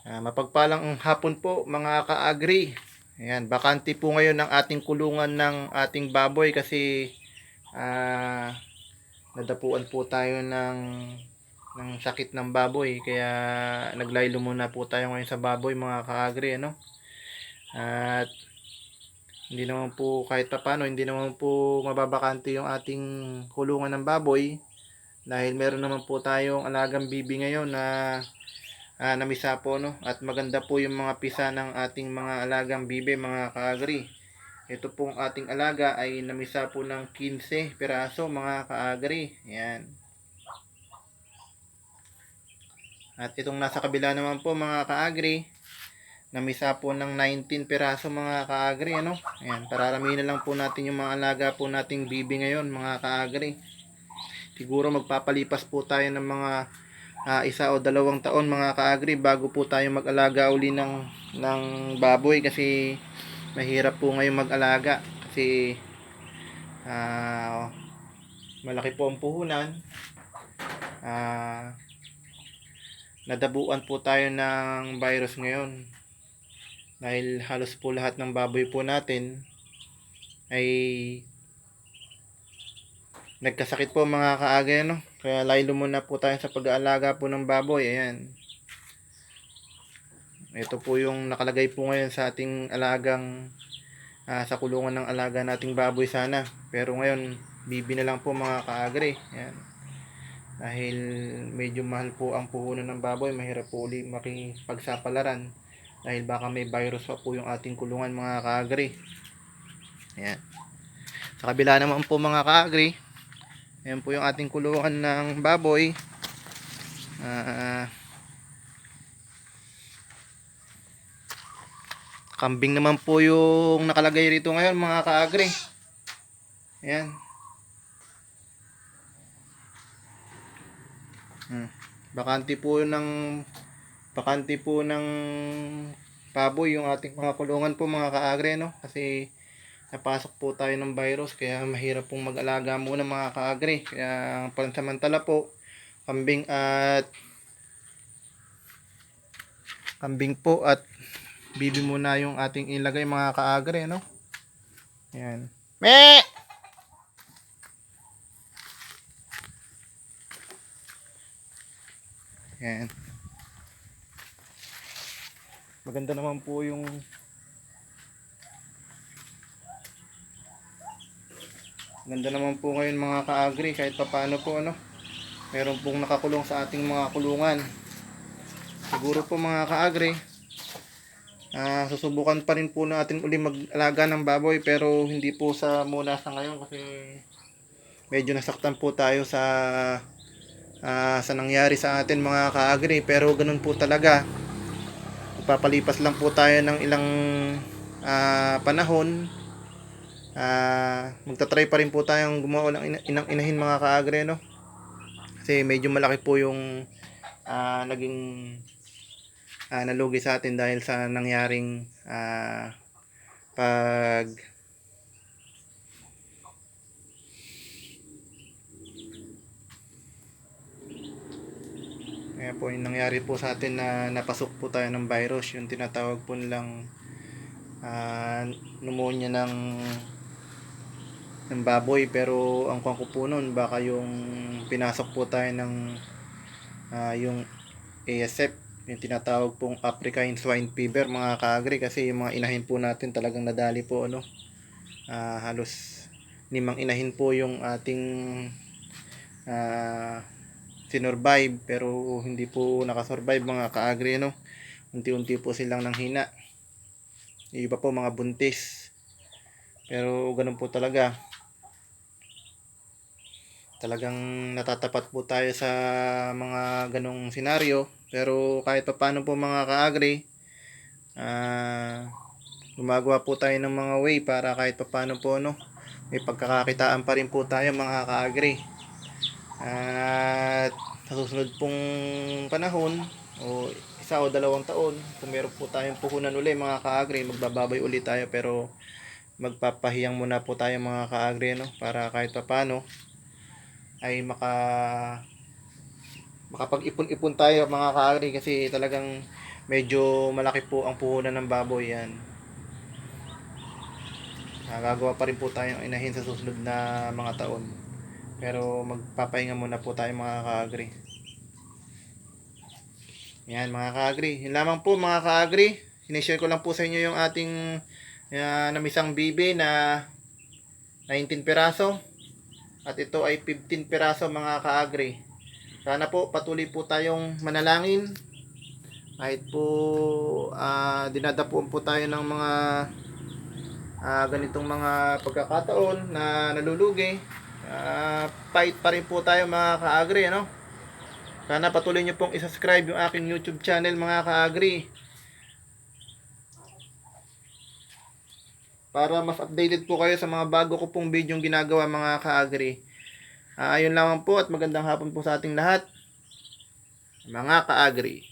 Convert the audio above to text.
Ah, mapagpalang hapon po mga ka-agri. Ayan, bakante po ngayon ng ating kulungan ng ating baboy kasi ah, nadapuan po tayo ng ng sakit ng baboy kaya naglaylo muna po tayo ngayon sa baboy mga ka-agri ano. At hindi naman po kahit paano hindi naman po mababakante yung ating kulungan ng baboy dahil meron naman po tayong alagang bibi ngayon na ah, namisa po no? At maganda po yung mga pisa ng ating mga alagang bibe mga kaagri. Ito pong ating alaga ay namisa po ng 15 piraso mga kaagri. Yan at itong nasa kabila naman po mga kaagri namisa po ng 19 piraso mga kaagri ano? Yan pararamihin na lang po natin yung mga alaga po nating bibi ngayon mga kaagri. Siguro magpapalipas po tayo ng mga ah, isa o dalawang taon mga kaagri bago po tayo mag-alaga uli ng, ng baboy kasi mahirap po ngayon mag-alaga kasi ah, malaki po ang puhunan. Ah, nadabuan po tayo ng virus ngayon dahil halos po lahat ng baboy po natin ay nagkasakit po mga kaagay no kaya laylo muna po tayo sa pag-aalaga po ng baboy ayan. Ito po yung nakalagay po ngayon sa ating alagang ah, sa kulungan ng alaga nating baboy sana. Pero ngayon bibi na lang po mga kaagre ayan. Dahil medyo mahal po ang puhunan ng baboy mahirap po uli makipagsapalaran. Dahil baka may virus pa po yung ating kulungan mga kaagre ayan. Sa kabila naman po mga kaagre Ayan po yung ating kulungan ng baboy. Ah, kambing naman po yung nakalagay rito ngayon mga kaagri. Ayan. Hmm. Bakante po ng bakante po ng baboy yung ating mga kulungan po mga kaagri no kasi napasok po tayo ng virus kaya mahirap pong mag-alaga muna mga kaagri. Kaya pansamantala po kambing at kambing po at bibi muna yung ating ilagay mga kaagri no yan. Me! Yan. Maganda naman po yung Ganda naman po ngayon mga kaagri kahit pa paano po ano. Meron pong nakakulong sa ating mga kulungan. Siguro po mga kaagri ah susubukan pa rin po natin uli mag-alaga ng baboy pero hindi po sa muna sa ngayon kasi medyo nasaktan po tayo sa ah, sa nangyari sa atin mga kaagri pero ganun po talaga. Papalipas lang po tayo ng ilang ah, panahon ah magta-try pa rin po tayong gumawa ng ina- inang inahin mga kaagre no? Kasi medyo malaki po yung ah, naging ah, nalugi sa atin dahil sa nangyaring ah, pag Kaya po yung nangyari po sa atin na napasok po tayo ng virus, yung tinatawag po nilang ah, pneumonia ng ng baboy pero ang kuwan ko po nun baka yung pinasok po tayo ng ah, yung ASF yung tinatawag pong African Swine Fever mga kaagri kasi yung mga inahin po natin talagang nadali po ano Ah, halos limang inahin po yung ating ah, sinurvive pero hindi po nakasurvive mga kaagri no unti-unti po silang nanghina. Yung iba po mga buntis. Pero ganun po talaga talagang natatapat po tayo sa mga ganong senaryo. Pero kahit pa paano po mga kaagri ah gumagawa po tayo ng mga way para kahit pa paano po no may pagkakakitaan pa rin po tayo mga kaagri. At sa susunod pong panahon o isa o dalawang taon kung meron po tayong puhunan uli mga kaagri magbababay uli tayo pero magpapahiyang muna po tayo mga kaagri no para kahit pa paano ay maka makapag-ipon-ipon tayo mga kaagri kasi talagang medyo malaki po ang puhunan ng baboy yan. Gagawa pa rin po tayong inahin sa susunod na mga taon. Pero magpapahinga muna po tayo mga ka-agri. Yan mga ka-agri. Yun lamang po mga ka-agri. Sinishare ko lang po sa inyo yung ating uh, namisang bibi na 19 peraso. At ito ay 15 peraso mga ka-agri. Sana po patuloy po tayong manalangin. Kahit po ah, dinadapuan po tayo ng mga ah, ganitong mga pagkakataon na nalulugi. Ah, fight pa rin po tayo mga ka-agri. Ano? Sana patuloy nyo pong isubscribe yung aking YouTube channel mga ka-agri. Para mas updated po kayo sa mga bago ko pong video ginagawa mga ka-agri. Ah, ayun lamang po at magandang hapon po sa ating lahat. Mga ka-agri.